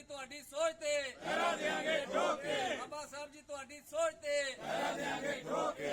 ਜੀ ਤੁਹਾਡੀ ਸੋਚ ਤੇ ਪਹਿਰਾ ਦੇਾਂਗੇ ਠੋਕ। ਕੇ ਬਾਬਾ ਸਾਹਿਬ ਜੀ ਤੁਹਾਡੀ ਸੋਚ ਤੇ ਪਹਿਰਾ ਦੇਾਂਗੇ ਠੋਕ। ਕੇ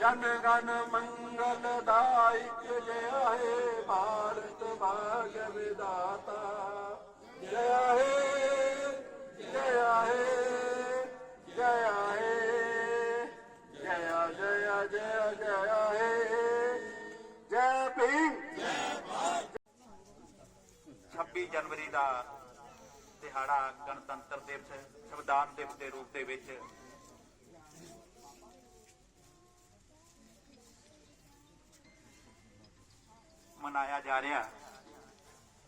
ਜਨ ਗਨ ਮੰਗਲ ਦਾਇਕ ਜੈ ਹੈ ਭਾਰਤ ਭਾਗ ਵਿਦਾਤਾ। ਜੈ ਹੈ ਜੈ ਹੈ ਜਯ ਹੈ ਜਯ ਜਯ ਜੈ ਜੈ ਹੈ ਜੈ ਭੀਮ। 26 ਜਨਵਰੀ ਦਾ ਦਿਹਾੜਾ ਗਣਤੰਤਰ ਦਿਵਸ, ਸੰਵਿਧਾਨ ਦਿਵਸ ਦੇ ਰੂਪ ਦੇ ਵਿੱਚ ਮਨਾਇਆ ਜਾ ਰਿਹਾ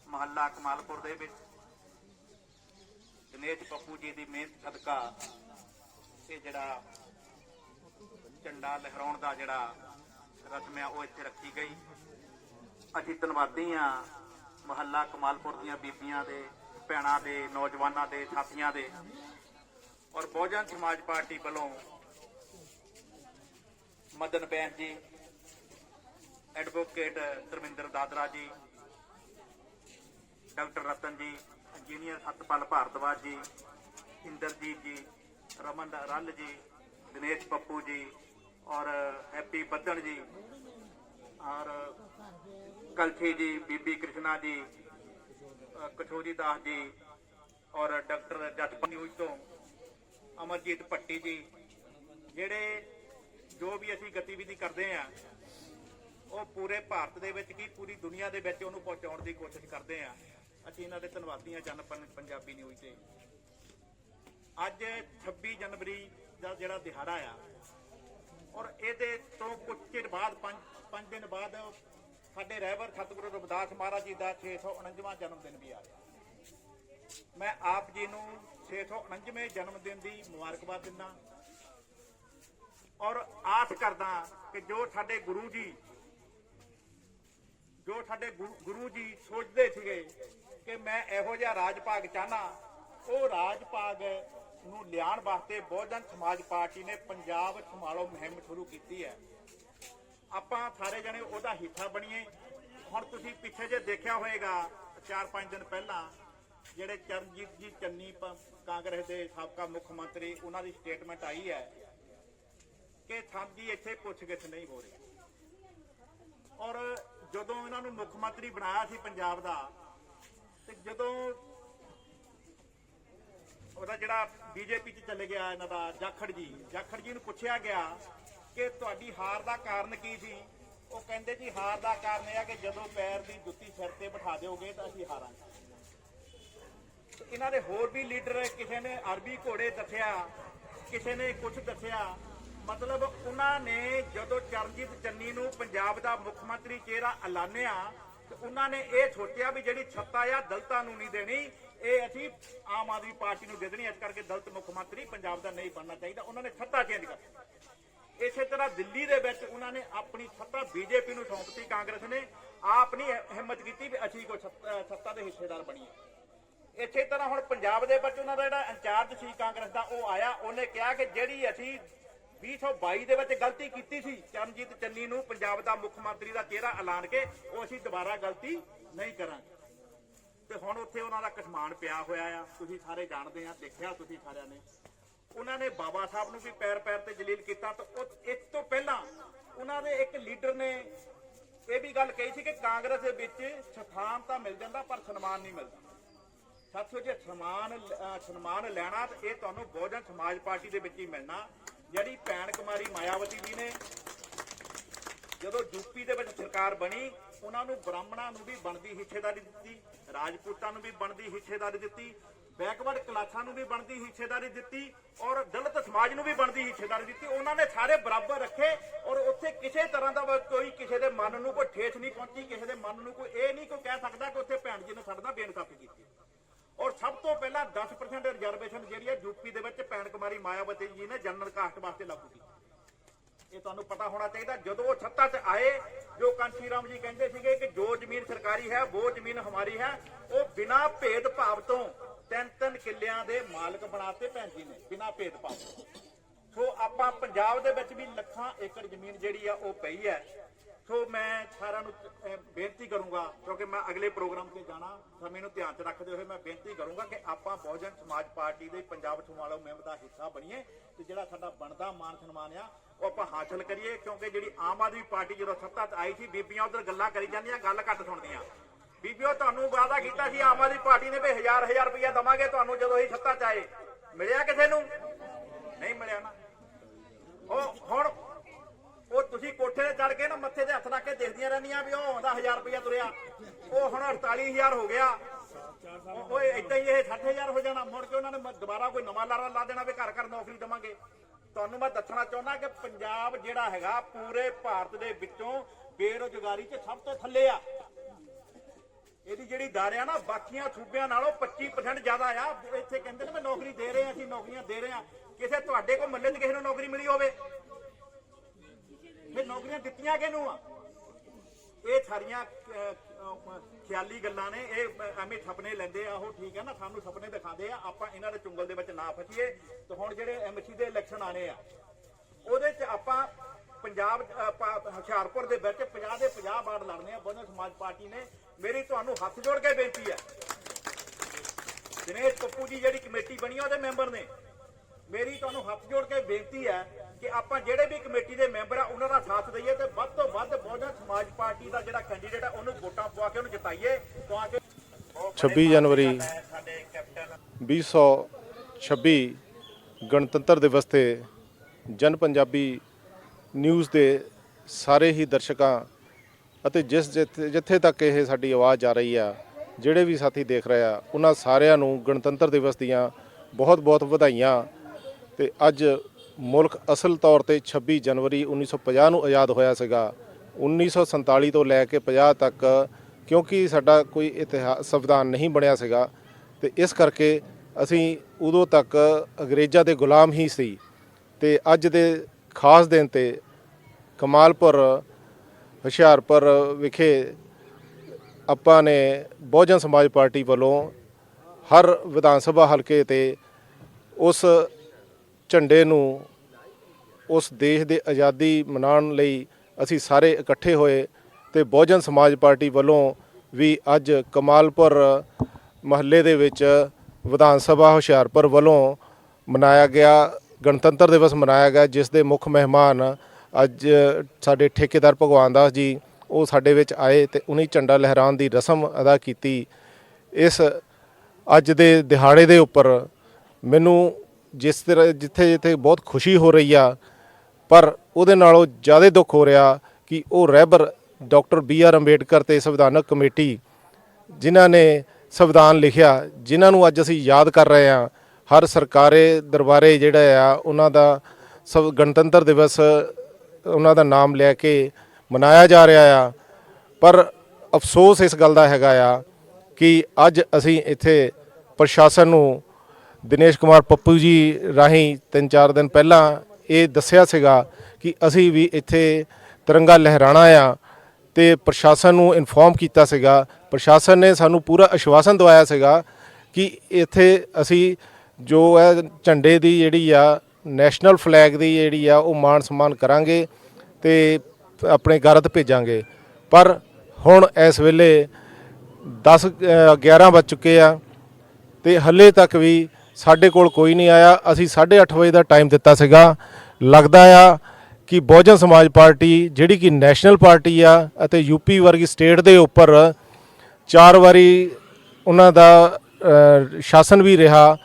ਮਹੱਲਾ ਕਮਾਲਪੁਰ ਦੇ ਵਿੱਚ। ਦਿਨੇਸ਼ ਪੱਪੂ ਜੀ ਦੀ ਮਿਹਨਤ ਸਦਕਾ ਇਹ ਜਿਹੜਾ ਝੰਡਾ ਲਹਿਰਾਉਣ ਦਾ ਜਿਹੜਾ ਰਸਮ ਆ ਉਹ ਇੱਥੇ ਰੱਖੀ ਗਈ। ਅਸੀਂ ਧੰਨਵਾਦੀ ਆ ਮਹੱਲਾ ਕਮਾਲਪੁਰ ਦੀਆਂ ਬੀਬੀਆਂ ਦੇ, ਭੈਣਾਂ ਦੇ, ਨੌਜਵਾਨਾਂ ਦੇ, ਸਾਥੀਆਂ ਦੇ ਔਰ ਬਹੁਜਨ ਸਮਾਜ ਪਾਰਟੀ ਵੱਲੋਂ ਮਦਨ ਬੈਨ ਜੀ ਐਡਵੋਕੇਟ ਧਰਮਿੰਦਰ ਦਾਦਰਾ ਜੀ ਡਾਕਟਰ ਰਤਨ ਜੀ ਇੰਜੀਨੀਅਰ ਸਤਪਾਲ ਭਾਰਦਵਾਜ ਜੀ ਇੰਦਰਜੀਤ ਜੀ ਰਮਨ ਰੱਲ ਜੀ ਦਿਨੇਸ਼ ਪੱਪੂ ਜੀ ਔਰ ਹੈਪੀ ਬੱਦਣ ਜੀ ਔਰ ਕਲਥੀ ਜੀ ਬੀਬੀ ਕ੍ਰਿਸ਼ਨਾ ਜੀ ਅ, ਕਠੋਰੀ ਦਾਸ ਜੀ ਔਰ ਡਾਕਟਰ ਜਸਪਾਲ ਨਿਊਜ਼ ਤੋਂ ਅਮਰਜੀਤ ਭੱਟੀ ਜੀ ਜਿਹੜੇ ਜੋ ਵੀ ਅਸੀਂ ਗਤੀਵਿਧੀ ਕਰਦੇ ਆ ਉਹ ਪੂਰੇ ਭਾਰਤ ਦੇ ਵਿੱਚ ਕੀ ਪੂਰੀ ਦੁਨੀਆ ਦੇ ਵਿੱਚ ਉਹਨੂੰ ਪਹੁੰਚਾਉਣ ਦੀ ਕੋਸ਼ਿਸ਼ ਕਰਦੇ ਆ। ਅਸੀਂ ਇਹਨਾਂ ਦੇ ਧੰਨਵਾਦੀ ਆ ਜਨ ਪੰਜਾਬੀ ਨਿਊਜ਼ ਤੇ। ਅੱਜ 26 ਜਨਵਰੀ ਦਾ ਜਿਹੜਾ ਦਿਹਾੜਾ ਆ, ਔਰ ਇਹਦੇ ਤੋਂ ਕੁਝ ਚਿਰ ਬਾਅਦ 5 5 ਦਿਨ ਬਾਅਦ ਸਾਡੇ ਰਹਿਬਰ ਸਤਿਗੁਰੂ ਰਵਿਦਾਸ ਮਹਾਰਾਜ ਜੀ ਦਾ 649ਵਾਂ ਜਨਮ ਦਿਨ ਵੀ ਆ। ਰਿਹਾ ਮੈਂ ਆਪ ਜੀ ਨੂੰ 649ਵੇਂ ਜਨਮ ਦਿਨ ਦੀ ਮੁਬਾਰਕਬਾਦ ਦਿੰਦਾ। ਔਰ ਆਸ ਕਰਦਾ ਕਿ ਜੋ ਸਾਡੇ ਗੁਰੂ ਜੀ ਜੋ ਸਾਡੇ ਗੁਰੂ ਗੁਰੂ ਜੀ ਸੋਚਦੇ ਸੀਗੇ ਕਿ ਮੈਂ ਇਹੋ ਜਿਹਾ ਰਾਜ ਭਾਗ ਚਾਹਨਾ, ਉਹ ਰਾਜ ਭਾਗ ਨੂੰ ਲਿਆਉਣ ਵਾਸਤੇ ਬਹੁਜਨ ਸਮਾਜ ਪਾਰਟੀ ਨੇ ਪੰਜਾਬ ਸੰਭਾਲੋ ਮੁਹਿੰਮ ਸ਼ੁਰੂ ਕੀਤੀ ਹੈ। ਆਪਾਂ ਸਾਰੇ ਜਣੇ ਉਹਦਾ ਹਿੱਸਾ ਬਣੀਏ। ਹੁਣ ਤੁਸੀਂ ਪਿੱਛੇ ਜੇ ਦੇਖਿਆ ਹੋਵੇਗਾ 4-5 ਦਿਨ ਪਹਿਲਾਂ, ਜਿਹੜੇ ਚਰਨਜੀਤ ਜੀ ਚੰਨੀ ਕਾਂਗਰਸ ਦੇ ਸਾਬਕਾ ਮੁੱਖ ਮੰਤਰੀ, ਉਹਨਾਂ ਦੀ ਸਟੇਟਮੈਂਟ ਆਈ ਹੈ ਕਿ ਸਾਡੀ ਇੱਥੇ ਪੁੱਛਗਿੱਛ ਨਹੀਂ ਹੋ ਰਹੀ। ਔਰ ਜਦੋਂ ਇਹਨਾਂ ਨੂੰ ਮੁੱਖ ਮੰਤਰੀ ਬਣਾਇਆ ਸੀ ਪੰਜਾਬ ਦਾ, ਤੇ ਜਦੋਂ ਉਹਦਾ ਜਿਹੜਾ ਬੀਜੇਪੀ 'ਚ ਚਲੇ ਗਿਆ ਇਹਨਾਂ ਦਾ ਜਾਖੜ ਜੀ ਜਾਖੜ ਜੀ ਨੂੰ ਪੁੱਛਿਆ ਗਿਆ ਕਿ ਤੁਹਾਡੀ ਹਾਰ ਦਾ ਕਾਰਨ ਕੀ ਸੀ? ਉਹ ਕਹਿੰਦੇ ਜੀ ਹਾਰ ਦਾ ਕਾਰਨ ਇਹ ਆ ਕਿ ਜਦੋਂ ਪੈਰ ਦੀ ਜੁੱਤੀ ਸਿਰ ਤੇ ਬਿਠਾ ਦਿਓਗੇ ਤਾਂ ਅਸੀਂ ਹਾਰਾਂਗੇ। ਇਹਨਾਂ ਦੇ ਹੋਰ ਵੀ ਲੀਡਰ ਕਿਸੇ ਨੇ, ਅਰਬੀ ਘੋੜੇ ਦੱਸਿਆ ਕਿਸੇ ਨੇ ਕੁਝ ਦੱਸਿਆ ਮਤਲਬ ਉਹਨਾਂ ਨੇ ਜਦੋਂ ਚਰਨਜੀਤ ਚੰਨੀ ਨੂੰ ਪੰਜਾਬ ਦਾ ਮੁੱਖ ਮੰਤਰੀ ਚਿਹਰਾ ਐਲਾਨਿਆ, ਤੇ ਉਹਨਾਂ ਨੇ ਇਹ ਸੋਚਿਆ ਵੀ ਜਿਹੜੀ ਛੱਤਾ ਆ, ਦਲਤਾਂ ਨੂੰ ਨਹੀਂ ਦੇਣੀ। ਇਹ ਅਸੀਂ ਆਮ ਆਦਮੀ ਪਾਰਟੀ ਨੂੰ ਦੇ ਦੇਣੀ ਇਸ ਕਰਕੇ ਦਲਤ ਮੁੱਖ ਮੰਤਰੀ ਪੰਜਾਬ ਦਾ ਨਹੀਂ ਬਣਨਾ ਚਾਹੀਦਾ। ਉਹਨਾਂ ਨੇ ਛੱਤਾ ਚੇਂਜ ਕਰ ਇਸੇ ਤਰ੍ਹਾਂ ਦਿੱਲੀ ਦੇ ਵਿੱਚ ਉਹਨਾਂ ਨੇ ਆਪਣੀ ਸੱਤਾ ਬੀਜੇਪੀ ਨੂੰ ਸੌਂਪਤੀ, ਕਾਂਗਰਸ ਨੇ। ਆਪ ਨਹੀਂ ਹਿੰਮਤ ਕੀਤੀ ਵੀ ਅਸੀਂ ਕੋਈ ਸੱਤਾ ਸੱਤਾ ਦੇ ਹਿੱਸੇਦਾਰ ਬਣੀਏ। ਇਸੇ ਤਰ੍ਹਾਂ ਹੁਣ ਪੰਜਾਬ ਦੇ ਵਿੱਚ ਉਹਨਾਂ ਦਾ ਜਿਹੜਾ ਇੰਚਾਰਜ ਸੀ ਕਾਂਗਰਸ ਦਾ, ਉਹ ਆਇਆ। ਉਹਨੇ ਕਿਹਾ ਕਿ ਜਿਹੜੀ ਅਸੀਂ 2022 ਦੇ ਵਿੱਚ ਗਲਤੀ ਕੀਤੀ ਸੀ। ਚਰਨਜੀਤ ਚੰਨੀ ਨੂੰ ਪੰਜਾਬ ਦਾ ਮੁੱਖ ਮੰਤਰੀ ਦਾ ਚਿਹਰਾ ਐਲਾਨ ਕੇ ਉਹ ਅਸੀਂ ਦੁਬਾਰਾ ਗਲਤੀ ਨਹੀਂ ਕਰਾਂਗੇ। ਤੇ ਹੁਣ ਉੱਥੇ ਉਹਨਾਂ ਦਾ ਕਸਮਾਨ ਪਿਆ ਹੋਇਆ ਆ। ਤੁਸੀਂ ਸਾਰੇ ਜਾਣਦੇ ਆ, ਦੇਖਿਆ ਤੁਸੀਂ ਸਾਰਿਆਂ ਨੇ। ਉਹਨਾਂ ਨੇ ਬਾਬਾ ਸਾਹਿਬ ਨੂੰ ਵੀ ਪੈਰ ਪੈਰ ਤੇ ਜਲੀਲ ਕੀਤਾ ਤਾਂ ਉਹ ਇਸ ਤੋਂ ਪਹਿਲਾਂ ਉਹਨਾਂ ਦੇ ਇੱਕ ਲੀਡਰ ਨੇ ਇਹ ਵੀ ਗੱਲ ਕਹੀ ਸੀ ਕਿ ਕਾਂਗਰਸ ਦੇ ਵਿੱਚ ਸਥਾਨ ਤਾਂ ਮਿਲ ਜਾਂਦਾ ਪਰ ਸਨਮਾਨ ਨਹੀਂ ਮਿਲਦਾ। ਸਾਥੀਓ ਜੇ ਸਨਮਾਨ ਸਨਮਾਨ ਲੈਣਾ ਤਾਂ ਇਹ ਤੁਹਾਨੂੰ ਬਹੁਜਨ ਸਮਾਜ ਪਾਰਟੀ ਦੇ ਵਿੱਚ ਹੀ ਮਿਲਣਾ। ਜਿਹੜੀ ਭੈਣ ਕੁਮਾਰੀ ਮਾਇਆਵਤੀ ਜੀ ਨੇ ਜਦੋਂ ਯੂਪੀ ਦੇ ਵਿੱਚ ਸਰਕਾਰ ਬਣੀ, ਉਹਨਾਂ ਨੂੰ ਬ੍ਰਾਹਮਣਾਂ ਨੂੰ ਵੀ ਬਣਦੀ ਹਿੱਸੇਦਾਰੀ ਦਿੱਤੀ, ਰਾਜਪੂਤਾਂ ਨੂੰ ਵੀ ਬਣਦੀ ਹਿੱਸੇਦਾਰੀ ਦਿੱਤੀ, ਬੈਕਵਰਡ ਕਲਾਸਾਂ ਨੂੰ ਵੀ ਬਣਦੀ ਹਿੱਸੇਦਾਰੀ ਦਿੱਤੀ ਔਰ ਦਲਿਤ ਸਮਾਜ ਨੂੰ ਵੀ ਬਣਦੀ ਹਿੱਸੇਦਾਰੀ ਦਿੱਤੀ। ਉਹਨਾਂ ਨੇ ਸਾਰੇ ਬਰਾਬਰ ਰੱਖੇ ਔਰ ਉੱਥੇ ਕਿਸੇ ਤਰ੍ਹਾਂ ਦਾ ਕੋਈ ਕਿਸੇ ਦੇ ਮਨ ਨੂੰ ਕੋਈ ਠੇਸ ਨਹੀਂ ਪਹੁੰਚੀ, ਕਿਸੇ ਦੇ ਮਨ ਨੂੰ ਕੋਈ ਇਹ ਨਹੀਂ ਕੋਈ ਕਹਿ ਸਕਦਾ ਕਿ ਉੱਥੇ ਭੈਣ ਜੀ ਨੇ ਸਾਡੇ ਨਾਲ ਬੇਇਨਸਾਫੀ ਕੀਤੀ। ਔਰ ਸਭ ਤੋਂ ਪਹਿਲਾਂ 10% ਰਿਜ਼ਰਵੇਸ਼ਨ ਜਿਹੜੀ ਹੈ ਯੂਪੀ ਦੇ ਵਿੱਚ ਭੈਣ ਕੁਮਾਰੀ ਮਾਇਆਵਤੀ ਜੀ ਨੇ ਜਨਰਲ ਕਾਸਟ ਵਾਸਤੇ ਲਾਗੂ ਕੀਤੀ। ਇਹ ਤੁਹਾਨੂੰ ਪਤਾ ਹੋਣਾ ਚਾਹੀਦਾ, ਜਦੋਂ ਉਹ ਸੱਤਾ 'ਚ ਆਏ, ਜੋ ਕਾਂਤੀ ਰਾਮ ਜੀ ਕਹਿੰਦੇ ਸੀਗੇ ਕਿ ਜੋ ਜ਼ਮੀਨ ਸਰਕਾਰੀ ਹੈ, ਉਹ ਜ਼ਮੀਨ ਹਮਾਰੀ ਹੈ, ਉਹ ਬਿਨਾਂ ਭੇਦ ਭਾਵ ਤੋਂ ਤਿੰਨ ਤਿੰਨ ਕਿੱਲਿਆਂ ਦੇ ਮਾਲਕ ਬਣਾਤੇ ਭੈਣ ਜੀ ਨੇ, ਬਿਨਾਂ ਭੇਦ ਭਾਵ ਤੋਂ। ਸੋ ਆਪਾਂ ਪੰਜਾਬ ਦੇ ਵਿੱਚ ਵੀ ਲੱਖਾਂ ਏਕੜ ਜ਼ਮੀਨ ਜਿਹੜੀ ਆ, ਉਹ ਪਈ ਹੈ। ਸੋ ਮੈਂ ਸਾਰਿਆਂ ਨੂੰ ਅਹ, ਬੇਨਤੀ ਕਰੂੰਗਾ ਕਿਉਂਕਿ ਮੈਂ ਅਗਲੇ ਪ੍ਰੋਗਰਾਮ ਤੇ ਜਾਣਾ ਸਮੇਂ ਨੂੰ ਧਿਆਨ 'ਚ ਰੱਖਦੇ ਹੋਏ ਮੈਂ ਬੇਨਤੀ ਕਰੂੰਗਾ ਕਿ ਆਪਾਂ ਬਹੁਜਨ ਸਮਾਜ ਪਾਰਟੀ ਦੇ ਪੰਜਾਬ ਸੰਭਾਲੋ ਮੁਹਿੰਮ ਦਾ ਹਿੱਸਾ ਬਣੀਏ ਤੇ ਜਿਹੜਾ ਸਾਡਾ ਬਣਦਾ ਮਾਨ ਸਨਮਾਨ ਆ ਉਹ ਆਪਾਂ ਹਾਸਲ ਕਰੀਏ ਕਿਉਂਕਿ ਜਿਹੜੀ ਆਮ ਆਦਮੀ ਪਾਰਟੀ ਜਦੋਂ ਸੱਤਾ 'ਚ ਆਈ ਸੀ ਬੀਬੀਆਂ ਉਧਰ ਗੱਲਾਂ ਕਰੀ ਜਾਂਦੀਆਂ ਗੱਲ ਘੱਟ ਸੁਣਦੀਆਂ। ਬੀਬੀਓ ਤੁਹਾਨੂੰ ਵਾਅਦਾ ਕੀਤਾ ਸੀ ਆਮ ਆਦਮੀ ਪਾਰਟੀ ਨੇ ਵੀ ਹਜ਼ਾਰ ਹਜ਼ਾਰ ਰੁਪਇਆ ਦਵਾਂਗੇ ਤੁਹਾਨੂੰ ਜਦੋਂ ਅਸੀਂ ਸੱਤਾ 'ਚ ਆਏ। ਮਿਲਿਆ ਕਿਸੇ ਨੂੰ? ਨਹੀਂ ਮਿਲਿਆ ਨਾ। ਉਹ ਹੁਣ ਉਹ ਤੁਸੀਂ ਕੋਠੇ ਤੇ ਚੜ ਕੇ ਨਾ ਮੱਥੇ ਤੇ ਹੱਥ ਰੱਖ ਕੇ ਦੇਖਦੀਆਂ ਰਹਿੰਦੀਆਂ ਵੀ ਉਹ ਆਉਂਦਾ 1000 ਰੁਪਇਆ ਤੁਰਿਆ। ਉਹ ਹੁਣ 48000 ਹੋ ਗਿਆ। ਉਹ ਓਏ ਇਦਾਂ ਹੀ ਇਹ 60000 ਹੋ ਜਾਣਾ। ਮੁੜ ਕੇ ਉਹਨਾਂ ਨੇ ਦੁਬਾਰਾ ਕੋਈ ਨਵਾਂ ਲਾਰਾ ਲਾ ਦੇਣਾ ਵੀ ਘਰ ਘਰ ਨੌਕਰੀ ਦੇਵਾਂਗੇ। ਤੁਹਾਨੂੰ ਮੈਂ ਦੱਸਣਾ ਚਾਹੁੰਦਾ ਕਿ ਪੰਜਾਬ ਜਿਹੜਾ ਹੈਗਾ, ਪੂਰੇ ਭਾਰਤ ਦੇ ਵਿੱਚੋਂ ਬੇਰੁਜ਼ਗਾਰੀ 'ਚ ਸਭ ਤੋਂ ਥੱਲੇ ਆ। ਇਹਦੀ ਜਿਹੜੀ ਦਰ ਆ ਨਾ, ਬਾਕੀਆਂ ਸੂਬਿਆਂ ਨਾਲੋਂ 25% ਜ਼ਿਆਦਾ ਆ। ਇੱਥੇ ਕਹਿੰਦੇ ਨੇ ਮੈਂ ਨੌਕਰੀ ਦੇ ਰਹੇ ਆ, ਅਸੀਂ ਨੌਕਰੀਆਂ ਦੇ ਰਹੇ ਆ। ਕਿਸੇ ਤੁਹਾਡੇ ਕੋਲ ਮੱਲੇ 'ਚ ਕਿਸੇ ਨੂੰ ਨੌਕਰੀ ਮਿਲੀ ਹੋਵੇ। ਫਿਰ ਨੌਕਰੀਆਂ ਦਿੱਤੀਆਂ ਕਿਹਨੂੰ ਆ? ਇਹ ਸਾਰੀਆਂ ਖਿਆਲੀ ਗੱਲਾਂ ਨੇ, ਇਹ ਐਵੇਂ ਥਪਨੇ ਲੈਂਦੇ ਆ, ਉਹ ਠੀਕ ਹੈ ਨਾ, ਸਾਨੂੰ ਸੁਪਨੇ ਦਿਖਾਉਂਦੇ ਆ, ਆਪਾਂ ਇਹਨਾਂ ਦੇ ਚੁੰਗਲ ਦੇ ਵਿੱਚ ਨਾ ਫਸੀਏ, ਤੇ ਹੁਣ ਜਿਹੜੇ ਐਮਸੀ ਦੇ ਇਲੈਕਸ਼ਨ ਆਣੇ ਆ, ਉਹਦੇ 'ਚ ਆਪਾਂ ਪੰਜਾਬ ਹੁਸ਼ਿਆਰਪੁਰ ਦੇ ਵਿੱਚ 50 ਦੇ 50 ਵਾਰਡ ਲੜਨੇ ਆ ਬਹੁਜਨ ਸਮਾਜ ਪਾਰਟੀ ਨੇ, ਮੇਰੀ ਤੁਹਾਨੂੰ ਹੱਥ ਜੋੜ ਕੇ ਬੇਨਤੀ ਹੈ ਦਿਨੇਸ਼ ਪੱਪੂ ਜੀ ਜਿਹੜੀ ਕਮੇਟੀ ਬਣੀ ਆ, ਉਹਦੇ ਮੈਂਬਰ ਨੇ। ਮੇਰੀ ਤੁਹਾਨੂੰ ਹੱਥ ਜੋੜ ਕੇ ਬੇਨਤੀ ਹੈ ਕਿ ਆਪਾਂ ਜਿਹੜੇ ਵੀ ਕਮੇਟੀ ਦੇ ਮੈਂਬਰ ਆ, ਉਹਨਾਂ ਦਾ ਸਾਥ ਦਈਏ ਤੇ ਵੱਧ ਤੋਂ ਵੱਧ ਬਹੁਜਨ ਸਮਾਜ ਪਾਰਟੀ ਦਾ ਜਿਹੜਾ ਕੈਂਡੀਡੇਟ ਆ, ਉਹਨੂੰ ਵੋਟਾਂ ਪਵਾ ਕੇ ਉਹਨੂੰ ਜਿਤਾਈਏ ਤਾਂ ਕਿ 26 ਜਨਵਰੀ 2026 ਗਣਤੰਤਰ ਦਿਵਸ ਤੇ ਜਨ ਪੰਜਾਬੀ ਨਿਊਜ਼ ਦੇ ਸਾਰੇ ਹੀ ਦਰਸ਼ਕਾਂ ਅਤੇ ਜਿਸ ਜਿੱਥੇ ਜਿੱਥੇ ਤੱਕ ਇਹ ਸਾਡੀ ਆਵਾਜ਼ ਆ ਰਹੀ ਆ, ਜਿਹੜੇ ਵੀ ਸਾਥੀ ਦੇਖ ਰਹੇ ਆ, ਉਹਨਾਂ ਸਾਰਿਆਂ ਨੂੰ ਗਣਤੰਤਰ ਦਿਵਸ ਦੀਆਂ ਬਹੁਤ-ਬਹੁਤ ਵਧਾਈਆਂ। ਤੇ ਅੱਜ ਮੁਲਕ ਅਸਲ ਤੌਰ ਤੇ 26 ਜਨਵਰੀ 1950 ਨੂੰ ਆਜ਼ਾਦ ਹੋਇਆ ਸੀਗਾ। 1947 ਤੋਂ ਲੈ ਕੇ 50 ਤੱਕ, ਕਿਉਂਕਿ ਸਾਡਾ ਕੋਈ ਇਤਿਹਾਸ ਸੰਵਿਧਾਨ ਨਹੀਂ ਬਣਿਆ ਸੀਗਾ। ਤੇ ਇਸ ਕਰਕੇ ਅਸੀਂ ਉਦੋਂ ਤੱਕ ਅੰਗਰੇਜ਼ਾਂ ਦੇ ਗੁਲਾਮ ਹੀ ਸੀ। ਤੇ ਅੱਜ ਦੇ ਖਾਸ ਦਿਨ ਤੇ ਕਮਾਲਪੁਰ, ਹੁਸ਼ਿਆਰਪੁਰ ਵਿਖੇ ਆਪਾਂ ਨੇ ਬਹੁਜਨ ਸਮਾਜ ਪਾਰਟੀ ਵੱਲੋਂ ਹਰ ਵਿਧਾਨ ਸਭਾ ਹਲਕੇ ਤੇ ਉਸ ਝੰਡੇ ਨੂੰ ਉਸ ਦੇਸ਼ ਦੇ ਆਜ਼ਾਦੀ ਮਨਾਉਣ ਲਈ ਅਸੀਂ ਸਾਰੇ ਇਕੱਠੇ ਹੋਏ ਤੇ ਬਹੁਜਨ ਸਮਾਜ ਪਾਰਟੀ ਵੱਲੋਂ ਵੀ ਅੱਜ ਕਮਾਲਪੁਰ ਮਹੱਲੇ ਦੇ ਵਿੱਚ ਵਿਧਾਨ ਸਭਾ ਹੁਸ਼ਿਆਰਪੁਰ ਵੱਲੋਂ ਮਨਾਇਆ ਗਿਆ, ਗਣਤੰਤਰ ਦਿਵਸ ਮਨਾਇਆ ਗਿਆ, ਜਿਸ ਦੇ ਮੁੱਖ ਮਹਿਮਾਨ ਅੱਜ ਸਾਡੇ ਠੇਕੇਦਾਰ ਭਗਵਾਨ ਦਾਸ ਜੀ, ਉਹ ਸਾਡੇ ਵਿੱਚ ਆਏ ਤੇ ਉਹਨੇ ਝੰਡਾ ਲਹਿਰਾਉਣ ਦੀ ਰਸਮ ਅਦਾ ਕੀਤੀ। ਇਸ ਅੱਜ ਦੇ ਦਿਹਾੜੇ ਦੇ ਉੱਪਰ ਮੈਨੂੰ ਜਿਸ ਤਰ੍ਹਾਂ ਜਿੱਥੇ ਜਿੱਥੇ ਬਹੁਤ ਖੁਸ਼ੀ ਹੋ ਰਹੀ ਆ, ਪਰ ਉਹਦੇ ਨਾਲੋਂ ਜ਼ਿਆਦਾ ਦੁੱਖ ਹੋ ਰਿਹਾ ਕਿ ਉਹ ਰਹਿਬਰ ਡਾਕਟਰ ਬੀ ਆਰ ਅੰਬੇਡਕਰ ਤੇ ਸੰਵਿਧਾਨਕ ਕਮੇਟੀ, ਜਿਨ੍ਹਾਂ ਨੇ ਸੰਵਿਧਾਨ ਲਿਖਿਆ, ਜਿਨ੍ਹਾਂ ਨੂੰ ਅੱਜ ਅਸੀਂ ਯਾਦ ਕਰ ਰਹੇ ਹਾਂ, ਹਰ ਸਰਕਾਰੇ ਦਰਬਾਰੇ ਜਿਹੜਾ ਆ, ਉਹਨਾਂ ਦਾ ਸਭ ਗਣਤੰਤਰ ਦਿਵਸ, ਉਹਨਾਂ ਦਾ ਨਾਮ ਲੈ ਕੇ ਮਨਾਇਆ ਜਾ ਰਿਹਾ ਆ। ਪਰ ਅਫਸੋਸ ਇਸ ਗੱਲ ਦਾ ਹੈਗਾ ਆ ਕਿ ਅੱਜ ਅਸੀਂ ਇੱਥੇ ਪ੍ਰਸ਼ਾਸਨ ਨੂੰ ਦਿਨੇਸ਼ ਕੁਮਾਰ ਪੱਪੂ ਜੀ ਰਾਹੀਂ ਤਿੰਨ ਚਾਰ ਦਿਨ ਪਹਿਲਾਂ ਇਹ ਦੱਸਿਆ ਸੀਗਾ ਕਿ ਅਸੀਂ ਵੀ ਇੱਥੇ ਤਿਰੰਗਾ ਲਹਿਰਾਣਾ ਆ ਤੇ ਪ੍ਰਸ਼ਾਸਨ ਨੂੰ ਇਨਫੋਰਮ ਕੀਤਾ ਸੀਗਾ। ਪ੍ਰਸ਼ਾਸਨ ਨੇ ਸਾਨੂੰ ਪੂਰਾ ਅਸ਼ਵਾਸਨ ਦਵਾਇਆ ਸੀਗਾ ਕਿ ਇੱਥੇ ਅਸੀਂ ਜੋ ਹੈ ਝੰਡੇ ਦੀ ਜਿਹੜੀ ਆ ਨੈਸ਼ਨਲ ਫਲੈਗ ਦੀ ਜਿਹੜੀ ਆ ਉਹ ਮਾਣ ਸਨਮਾਨ ਕਰਾਂਗੇ ਤੇ ਆਪਣੇ ਗਰਦ ਭੇਜਾਂਗੇ। ਪਰ ਹੁਣ ਇਸ ਵੇਲੇ 10 ਅ, 11 ਵੱਜ ਚੁੱਕੇ ਆ ਤੇ ਹੱਲੇ ਤੱਕ ਵੀ ਸਾਡੇ ਕੋਲ ਕੋਈ ਨਹੀਂ ਆਇਆ। ਅਸੀਂ 8:30 ਵਜੇ ਦਾ ਟਾਈਮ ਦਿੱਤਾ ਸੀਗਾ। ਲੱਗਦਾ ਆ ਕਿ ਬਹੁਜਨ ਸਮਾਜ ਪਾਰਟੀ, ਜਿਹੜੀ ਕਿ ਨੈਸ਼ਨਲ ਪਾਰਟੀ ਆ ਅਤੇ ਯੂਪੀ ਵਰਗੀ ਸਟੇਟ ਦੇ ਉੱਪਰ ਚਾਰ ਵਾਰੀ ਉਹਨਾਂ ਦਾ ਸ਼ਾਸਨ ਵੀ ਰਿਹਾ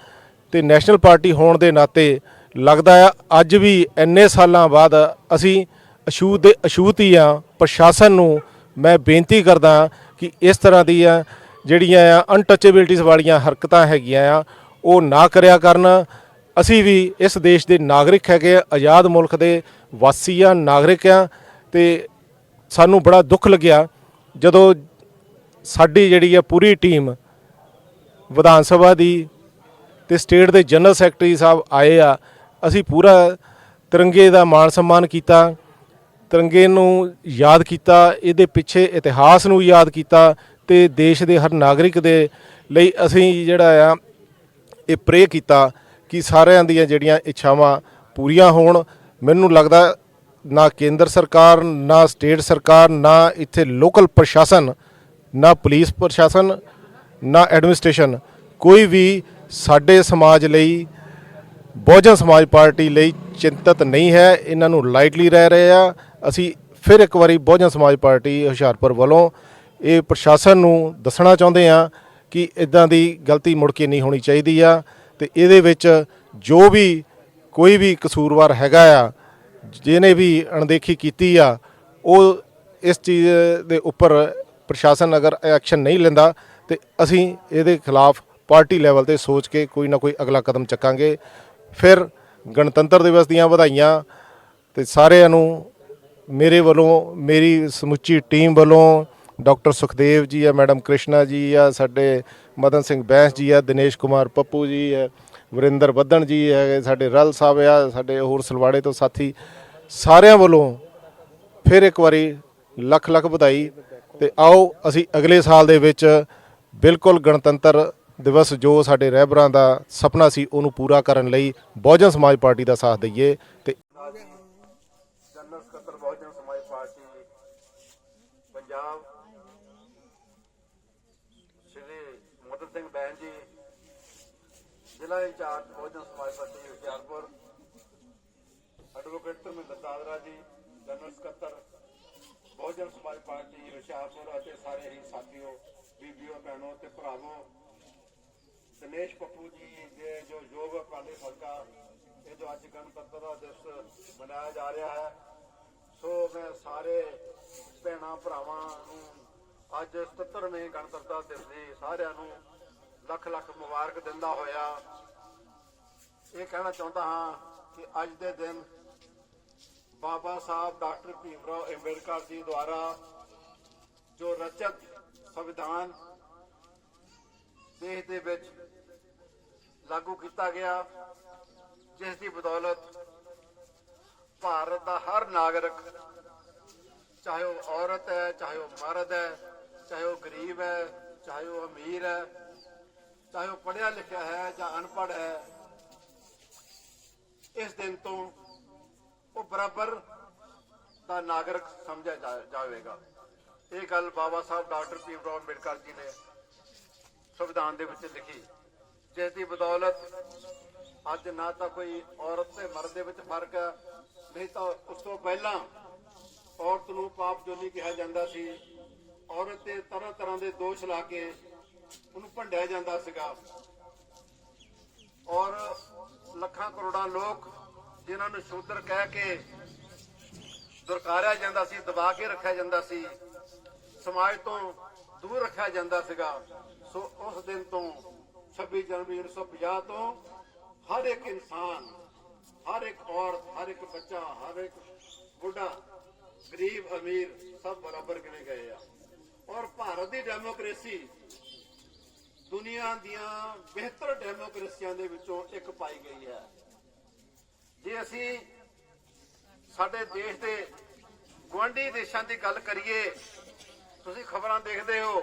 ਤੇ ਨੈਸ਼ਨਲ ਪਾਰਟੀ ਹੋਣ ਦੇ ਨਾਤੇ ਲੱਗਦਾ ਆ ਅੱਜ ਵੀ ਇੰਨੇ ਸਾਲਾਂ ਬਾਅਦ ਅਸੀਂ ਅਛੂਤ ਦੇ ਅਛੂਤ ਹੀ ਆ। ਪ੍ਰਸ਼ਾਸਨ ਨੂੰ ਮੈਂ ਬੇਨਤੀ ਕਰਦਾ ਕਿ ਇਸ ਤਰ੍ਹਾਂ ਦੀਆਂ ਜਿਹੜੀਆਂ ਆ ਅਨਟੱਚੇਬਿਲਟੀਜ਼ ਵਾਲੀਆਂ ਹਰਕਤਾਂ ਹੈਗੀਆਂ ਆ ਉਹ ਨਾ ਕਰਿਆ ਕਰਨ। ਅਸੀਂ ਵੀ ਇਸ ਦੇਸ਼ ਦੇ ਨਾਗਰਿਕ ਹੈਗੇ ਆ, ਆਜ਼ਾਦ ਮੁਲਕ ਦੇ ਵਾਸੀ ਆ, ਨਾਗਰਿਕ ਆ ਤੇ ਸਾਨੂੰ ਬੜਾ ਦੁੱਖ ਲੱਗਿਆ ਜਦੋਂ ਸਾਡੀ ਜਿਹੜੀ ਆ ਪੂਰੀ ਟੀਮ ਵਿਧਾਨ ਸਭਾ ਦੀ ਤੇ ਸਟੇਟ ਦੇ ਜਨਰਲ ਸੈਕਟਰੀ ਸਾਹਿਬ ਆਏ ਆ। ਅਸੀਂ ਪੂਰਾ ਤਿਰੰਗੇ ਦਾ ਮਾਣ ਸਨਮਾਨ ਕੀਤਾ, ਤਿਰੰਗੇ ਨੂੰ ਯਾਦ ਕੀਤਾ, ਇਹਦੇ ਪਿੱਛੇ ਇਤਿਹਾਸ ਨੂੰ ਯਾਦ ਕੀਤਾ ਤੇ ਦੇਸ਼ ਦੇ ਹਰ ਨਾਗਰਿਕ ਦੇ ਲਈ ਅਸੀਂ ਜਿਹੜਾ ਆ ਇਹ ਪ੍ਰੇ ਕੀਤਾ ਕਿ ਸਾਰਿਆਂ ਦੀਆਂ ਜਿਹੜੀਆਂ ਇੱਛਾਵਾਂ ਪੂਰੀਆਂ ਹੋਣ। ਮੈਨੂੰ ਲੱਗਦਾ ਨਾ ਕੇਂਦਰ ਸਰਕਾਰ, ਨਾ ਸਟੇਟ ਸਰਕਾਰ, ਨਾ ਇੱਥੇ ਲੋਕਲ ਪ੍ਰਸ਼ਾਸਨ, ਨਾ ਪੁਲਿਸ ਪ੍ਰਸ਼ਾਸਨ, ਨਾ ਐਡਮਿਨਿਸਟ੍ਰੇਸ਼ਨ, ਕੋਈ ਵੀ ਸਾਡੇ ਸਮਾਜ ਲਈ, ਬਹੁਜਨ ਸਮਾਜ ਪਾਰਟੀ ਲਈ ਚਿੰਤਤ ਨਹੀਂ ਹੈ। ਇਹਨਾਂ ਨੂੰ ਲਾਈਟਲੀ ਰਹਿ ਰਹੇ ਆ। ਅਸੀਂ ਫਿਰ ਇੱਕ ਵਾਰੀ ਬਹੁਜਨ ਸਮਾਜ ਪਾਰਟੀ ਹੁਸ਼ਿਆਰਪੁਰ ਵੱਲੋਂ ਇਹ ਪ੍ਰਸ਼ਾਸਨ ਨੂੰ ਦੱਸਣਾ ਚਾਹੁੰਦੇ ਆ ਕਿ ਇਦਾਂ ਦੀ ਗਲਤੀ ਮੁੜ ਕੇ ਨਹੀਂ ਹੋਣੀ ਚਾਹੀਦੀ ਆ ਤੇ ਇਹਦੇ ਵਿੱਚ ਜੋ ਵੀ ਕੋਈ ਵੀ ਕਸੂਰਵਾਰ ਹੈਗਾ ਆ, ਜਿਹਨੇ ਵੀ ਅਣਦੇਖੀ ਕੀਤੀ ਆ, ਉਹ ਇਸ ਚੀਜ਼ ਦੇ ਉੱਪਰ ਪ੍ਰਸ਼ਾਸਨ ਅਗਰ ਐਕਸ਼ਨ ਨਹੀਂ ਲੈਂਦਾ ਤੇ ਅਸੀਂ ਇਹਦੇ ਖਿਲਾਫ ਪਾਰਟੀ ਲੈਵਲ ਤੇ ਸੋਚ ਕੇ ਕੋਈ ਨਾ ਕੋਈ ਅਗਲਾ ਕਦਮ ਚੱਕਾਂਗੇ। ਫਿਰ ਗਣਤੰਤਰ ਦਿਵਸ ਦੀਆਂ ਵਧਾਈਆਂ ਤੇ ਸਾਰਿਆਂ ਨੂੰ ਮੇਰੇ ਵੱਲੋਂ, ਮੇਰੀ ਸਮੁੱਚੀ ਟੀਮ ਵੱਲੋਂ ਡਾਕਟਰ ਸੁਖਦੇਵ ਜੀ ਆ ਮੈਡਮ ਕ੍ਰਿਸ਼ਨਾ ਜੀ ਆ ਸਾਡੇ ਮਦਨ ਸਿੰਘ ਬੈਂਸ ਜੀ ਆ ਦਿਨੇਸ਼ ਕੁਮਾਰ ਪੱਪੂ ਜੀ ਆ ਵਰਿੰਦਰ ਬੱਦਣ ਜੀ ਹੈਗੇ ਸਾਡੇ ਰਲ ਸਾਹਿਬ ਆ, ਸਾਡੇ ਹੋਰ ਸਲਵਾੜੇ ਤੋਂ ਸਾਥੀ ਸਾਰਿਆਂ ਵੱਲੋਂ ਫਿਰ ਇੱਕ ਵਾਰੀ ਲੱਖ ਲੱਖ ਵਧਾਈ ਤੇ ਆਓ ਅਸੀਂ ਅਗਲੇ ਸਾਲ ਦੇ ਵਿੱਚ ਬਿਲਕੁਲ ਗਣਤੰਤਰ ਦਿਵਸ ਜੋ ਸਾਡੇ ਰਹਿਬਰਾਂ ਦਾ ਸੁਪਨਾ ਸੀ ਉਹਨੂੰ ਪੂਰਾ ਕਰਨ ਲਈ ਬਹੁਜਨ ਸਮਾਜ ਪਾਰਟੀ ਦਾ ਸਾਥ ਦਈਏ ਤੇ ਜਨਰਲ ਸਕੱਤਰ ਬਹੁਜਨ ਸਮਾਜ ਪਾਰਟੀ ਪੰਜਾਬ ਸ਼੍ਰੀ ਮੋਦਨ ਸਿੰਘ ਬੈਨ ਜੀ ਜ਼ਿਲ੍ਹਾ incharge Bahujan Samaj party Hoshiarpur advocate Dharminder Dadra ji general ਸਕੱਤਰ, ਬਹੁਜਨ ਸਮਾਜ ਪਾਰਟੀ ਹੁਸ਼ਿਆਰਪੁਰ ਅਤੇ ਸਾਰੇ ਹੀ ਸਾਥੀਓ, ਬੀਬੀਓ, ਭੈਣੋ ਤੇ ਭਰਾਵੋ, ਦਿਨੇਸ਼ ਪੱਪੂ ਜੀ ਦੇ ਜੋ ਯੋਗ ਅਕਾਲੀ ਸਦਕਾ ਇਹ ਜੋ ਅੱਜ ਗਣਤੰਤਰ ਦਿਵਸ ਮਨਾਇਆ ਜਾ ਰਿਹਾ ਹੈ, ਸੋ ਮੈਂ ਸਾਰੇ ਭੈਣਾਂ, ਭਰਾਵਾਂ ਨੂੰ ਅੱਜ 77ਵੇਂ ਗਣਤੰਤਰ ਦਿਵਸ ਦੀ ਸਾਰਿਆਂ ਨੂੰ ਲੱਖ ਲੱਖ ਮੁਬਾਰਕ ਦਿੰਦਾ ਹੋਇਆ। ਇਹ ਕਹਿਣਾ ਚਾਹੁੰਦਾ ਹਾਂ ਕਿ ਅੱਜ ਦੇ ਦਿਨ ਬਾਬਾ ਸਾਹਿਬ ਡਾਕਟਰ ਭੀਮਰਾਓ ਅੰਬੇਡਕਰ ਜੀ ਦੁਆਰਾ ਜੋ ਰਚਿਤ ਸੰਵਿਧਾਨ ਦੇਸ਼ ਦੇ ਵਿੱਚ ਲਾਗੂ ਕੀਤਾ ਗਿਆ, ਜਿਸ ਦੀ ਬਦੌਲਤ ਭਾਰਤ ਦਾ ਹਰ ਨਾਗਰਿਕ, ਚਾਹੇ ਉਹ ਔਰਤ ਹੈ, ਚਾਹੇ ਉਹ ਮਰਦ ਹੈ, ਚਾਹੇ ਉਹ ਗਰੀਬ ਹੈ, ਚਾਹੇ ਉਹ ਅਮੀਰ ਹੈ ਚਾਹੇ ਉਹ ਪੜਿਆ ਲਿਖਿਆ ਹੈ ਜਾਂ ਅਨਪੜ੍ਹ ਹੈ, ਇਸ ਦਿਨ ਤੋਂ ਉਹ ਬਰਾਬਰ ਦਾ ਨਾਗਰਿਕ ਸਮਝਿਆ ਜਾਵੇਗਾ। ਇਹ ਗੱਲ ਬਾਬਾ ਸਾਹਿਬ ਡਾਕਟਰ ਭੀਮ ਅੰਬੇਡਕਰ ਜੀ ਨੇ ਸੰਵਿਧਾਨ ਦੇ ਵਿੱਚ ਲਿਖੀ। ਜਿਸ ਦੀ ਬਦੌਲਤ ਅੱਜ ਨਾ ਤਾਂ ਕੋਈ ਔਰਤ ਤੇ ਮਰਦ ਦੇ ਵਿੱਚ ਫ਼ਰਕ ਹੈ, ਨਹੀਂ ਤਾਂ ਉਸ ਤੋਂ ਪਹਿਲਾਂ ਔਰਤ ਨੂੰ ਪਾਪ ਜੋਨੀ ਕਿਹਾ ਜਾਂਦਾ ਸੀ। ਔਰਤ ਤੇ ਤਰ੍ਹਾਂ ਤਰ੍ਹਾਂ ਦੇ ਦੋਸ਼ ਲਾ ਕੇ ਉਹਨੂੰ ਭੰਡਿਆ ਜਾਂਦਾ ਸੀਗਾ। ਔਰ ਲੱਖਾਂ ਕਰੋੜਾਂ ਲੋਕ ਜਿਨ੍ਹਾਂ ਨੂੰ ਸ਼ੂਦਰ ਕਹਿ ਕੇ ਦੁਰਕਾਰਿਆ ਜਾਂਦਾ ਸੀ, ਦਬਾ ਕੇ ਰੱਖਿਆ ਜਾਂਦਾ ਸੀ, ਸਮਾਜ ਤੋਂ ਦੂਰ ਰੱਖਿਆ ਜਾਂਦਾ ਸੀਗਾ। ਸੋ ਉਸ ਦਿਨ ਤੋਂ 26 ਜਨਵਰੀ 1950 ਤੋਂ ਹਰ ਇੱਕ ਇਨਸਾਨ, ਹਰ ਇੱਕ ਔਰਤ, ਹਰ ਇੱਕ ਬੱਚਾ, ਹਰ ਇੱਕ ਬੁੱਢਾ, ਗਰੀਬ, ਅਮੀਰ ਸਭ ਬਰਾਬਰ ਗਿਣੇ ਗਏ ਆ। ਔਰ ਭਾਰਤ ਦੀ ਡੈਮੋਕ੍ਰੇਸੀ ਦੁਨੀਆ ਦੀਆਂ ਬਿਹਤਰ ਡੈਮੋਕ੍ਰੇਸੀਆਂ ਦੇ ਵਿੱਚੋਂ ਇੱਕ ਪਾਈ ਗਈ ਹੈ। ਜੇ ਅਸੀਂ ਸਾਡੇ ਦੇਸ਼ ਦੇ ਗੁਆਂਢੀ ਦੇਸ਼ਾਂ ਦੀ ਗੱਲ ਕਰੀਏ, ਤੁਸੀਂ ਖਬਰਾਂ ਦੇਖਦੇ ਹੋ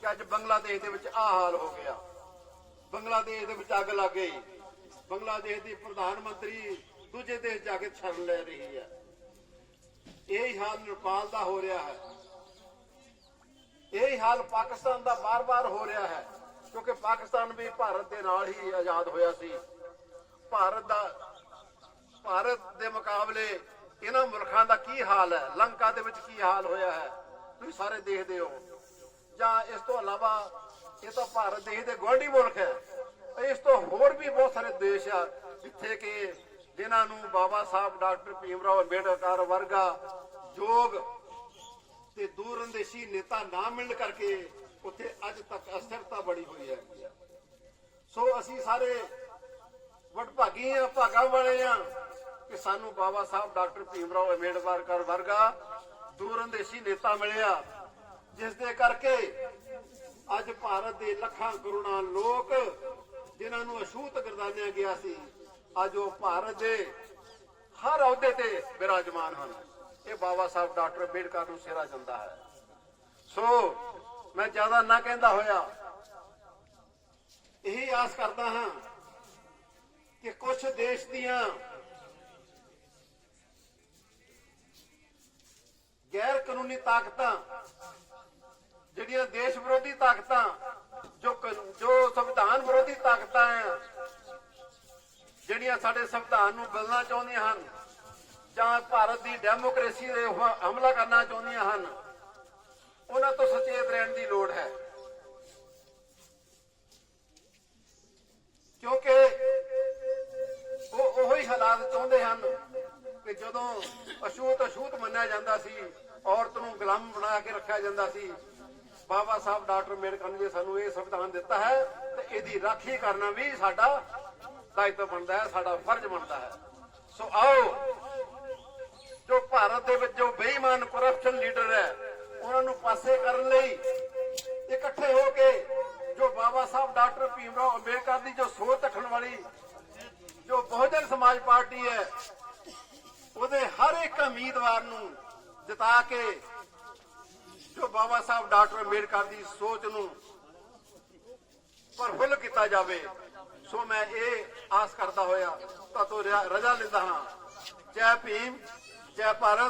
ਕਿ ਅੱਜ ਬੰਗਲਾਦੇਸ਼ ਦੇ ਵਿੱਚ ਆ ਹਾਲ ਹੋ ਗਿਆ। ਬੰਗਲਾਦੇਸ਼ ਦੇ ਵਿੱਚ ਅੱਗ ਲੱਗ ਗਈ। ਬੰਗਲਾਦੇਸ਼ ਦੀ ਪ੍ਰਧਾਨ ਮੰਤਰੀ ਦੂਜੇ ਦੇਸ਼ ਜਾ ਕੇ ਛਰਨ ਲੈ ਰਹੀ ਹੈ। ਇਹ ਹੀ ਹਾਲ ਨੇਪਾਲ ਦਾ ਹੋ ਰਿਹਾ ਹੈ। ਇਹੀ ਹਾਲ ਪਾਕਿਸਤਾਨ ਦਾ ਬਾਰ-ਬਾਰ ਹੋ ਰਿਹਾ ਹੈ, ਕਿਉਂਕਿ ਪਾਕਿਸਤਾਨ ਵੀ ਭਾਰਤ ਦੇ ਨਾਲ ਹੀ ਆਜ਼ਾਦ ਹੋਇਆ ਸੀ। ਭਾਰਤ ਦਾ, ਭਾਰਤ ਦੇ ਮੁਕਾਬਲੇ ਇਹਨਾਂ ਮੁਲਕਾਂ ਦਾ ਕੀ ਹਾਲ ਹੈ? ਲੰਕਾ ਦੇ ਵਿੱਚ ਕੀ ਹਾਲ ਹੋਇਆ ਹੈ? ਤੁਸੀਂ ਸਾਰੇ ਦੇਖਦੇ ਹੋ। ਜਾਂ ਇਸ ਤੋਂ ਇਲਾਵਾ ਇਹ ਤਾਂ ਭਾਰਤ ਦੇਸ਼ ਦੇ ਗੁਆਂਢੀ ਮੁਲਕ ਹੈ। ਇਸ ਤੋਂ ਹੋਰ ਵੀ ਬਹੁਤ ਸਾਰੇ ਦੇਸ਼ ਆ, ਜਿੱਥੇ ਕਿ ਜਿਨ੍ਹਾਂ ਨੂੰ ਬਾਬਾ ਸਾਹਿਬ ਡਾਕਟਰ ਭੀਮ ਰਾਓ ਅੰਬੇਡਕਰ ਵਰਗਾ ਯੋਗ ਤੇ ਦੂਰ ਅੰਦੇਸ਼ੀ ਨੇਤਾ ਨਾ ਮਿਲਣ ਕਰਕੇ ਉੱਥੇ ਅੱਜ ਤੱਕ ਅਸਥਿਰਤਾ ਬੜੀ ਹੋਈ ਹੈ ਸੋ ਅਸੀਂ ਸਾਰੇ ਵਡਭਾਗੀ ਆ, ਭਾਗਾਂ ਵਾਲੇ ਆ ਕਿ ਸਾਨੂੰ ਬਾਬਾ ਸਾਹਿਬ ਡਾਕਟਰ ਭੀਮਰਾਓ ਅੰਬੇਡਕਰ ਵਰਗਾ ਦੂਰਅੰਦੇਸ਼ੀ ਨੇਤਾ ਮਿਲਿਆ, ਜਿਸ ਦੇ ਕਰਕੇ ਅੱਜ ਭਾਰਤ ਦੇ ਲੱਖਾਂ ਕਰੋੜਾਂ ਲੋਕ ਜਿਨ੍ਹਾਂ ਨੂੰ ਅਸੂਤ ਗਰਦਾਨਿਆ ਗਿਆ ਸੀ, ਅੱਜ ਉਹ ਭਾਰਤ ਦੇ ਹਰ ਅਹੁਦੇ ਤੇ ਬਿਰਾਜਮਾਨ ਹਨ। ਇਹ ਬਾਬਾ ਸਾਹਿਬ ਡਾਕਟਰ ਅੰਬੇਡਕਰ ਨੂੰ ਸਿਰਾ ਜਾਂਦਾ ਹੈ। ਸੋ ਮੈਂ ਜ਼ਿਆਦਾ ਨਾ ਕਹਿੰਦਾ ਹੋਇਆ, ਇਹੀ ਆਸ ਕਰਦਾ ਹਾਂ ਕਿ ਕੁਝ ਦੇਸ਼ ਦੀਆਂ ਗੈਰ ਕਾਨੂੰਨੀ ਤਾਕਤਾਂ, ਜਿਹੜੀਆਂ ਦੇਸ਼ ਵਿਰੋਧੀ ਤਾਕਤਾਂ, ਜੋ ਜੋ ਸੰਵਿਧਾਨ ਵਿਰੋਧੀ ਤਾਕਤਾਂ ਆ ਜਿਹੜੀਆਂ ਸਾਡੇ ਸੰਵਿਧਾਨ ਨੂੰ ਬਦਲਣਾ ਚਾਹੁੰਦੀਆਂ ਹਨ ਜਾਂ ਭਾਰਤ ਦੀ ਡੈਮੋਕ੍ਰੇਸੀ ਦੇ ਹਮਲਾ ਕਰਨਾ ਚਾਹੁੰਦੀਆਂ ਹਨ, ਉਹਨਾਂ ਤੋਂ ਸੁਚੇਤ ਰਹਿਣ ਦੀ ਲੋੜ ਹੈ। ਕਿਉਂਕਿ ਉਹ ਉਹੀ ਹਾਲਾਤ ਚਾਹੁੰਦੇ ਹਨ ਕਿ ਜਦੋਂ ਅਛੂਤ ਅਛੂਤ ਮੰਨਿਆ ਜਾਂਦਾ ਸੀ, ਔਰਤ ਨੂੰ ਗੁਲਾਮ ਬਣਾ ਕੇ ਰੱਖਿਆ ਜਾਂਦਾ ਸੀ, ਬਾਬਾ ਸਾਹਿਬ ਡਾਕਟਰ ਅੰਬੇਡਕਰ ਨੇ ਸਾਨੂੰ ਇਹ ਸੰਵਿਧਾਨ ਦਿੱਤਾ ਹੈ ਤੇ ਇਹਦੀ ਰਾਖੀ ਕਰਨਾ ਵੀ ਸਾਡਾ ਦਾਇਿਤਵ ਬਣਦਾ ਹੈ, ਸਾਡਾ ਫਰਜ਼ ਬਣਦਾ ਹੈ। ਸੋ ਆਓ ਦੇ ਵਿੱਚ ਜੋ ਬੇਈਮਾਨ ਕਰਪਸ਼ਨ ਲੀਡਰ ਹੈ। ਉਹਨਾਂ ਨੂੰ ਪਾਸੇ ਕਰਨ ਲਈ ਇਕੱਠੇ ਹੋ ਕੇ ਜੋ ਬਾਬਾ ਸਾਹਿਬ, ਡਾਕਟਰ ਭੀਮ ਰਾਓ ਅੰਬੇਡਕਰ ਦੀ ਜੋ ਸੋਚ ਰੱਖਣ ਵਾਲੀ ਜੋ ਬਹੁਜਨ ਸਮਾਜ ਪਾਰਟੀ ਹੈ, ਉਹਦੇ ਹਰ ਇੱਕ ਉਮੀਦਵਾਰ ਨੂੰ ਜਿਤਾ ਕੇ ਜੋ ਬਾਬਾ ਸਾਹਿਬ, ਡਾਕਟਰ ਅੰਬੇਡਕਰ ਦੀ ਸੋਚ ਨੂੰ ਪਰਫੁੱਲ ਕੀਤਾ ਜਾਵੇ। ਸੋ ਮੈਂ ਇਹ ਆਸ ਕਰਦਾ ਹੋਇਆ ਤਾਂ ਤੋਂ ਰਜਾ ਲੈਂਦਾ ਹਾਂ। ਜੈ ਭੀਮ, ਜੈ ਭਾਰਤ।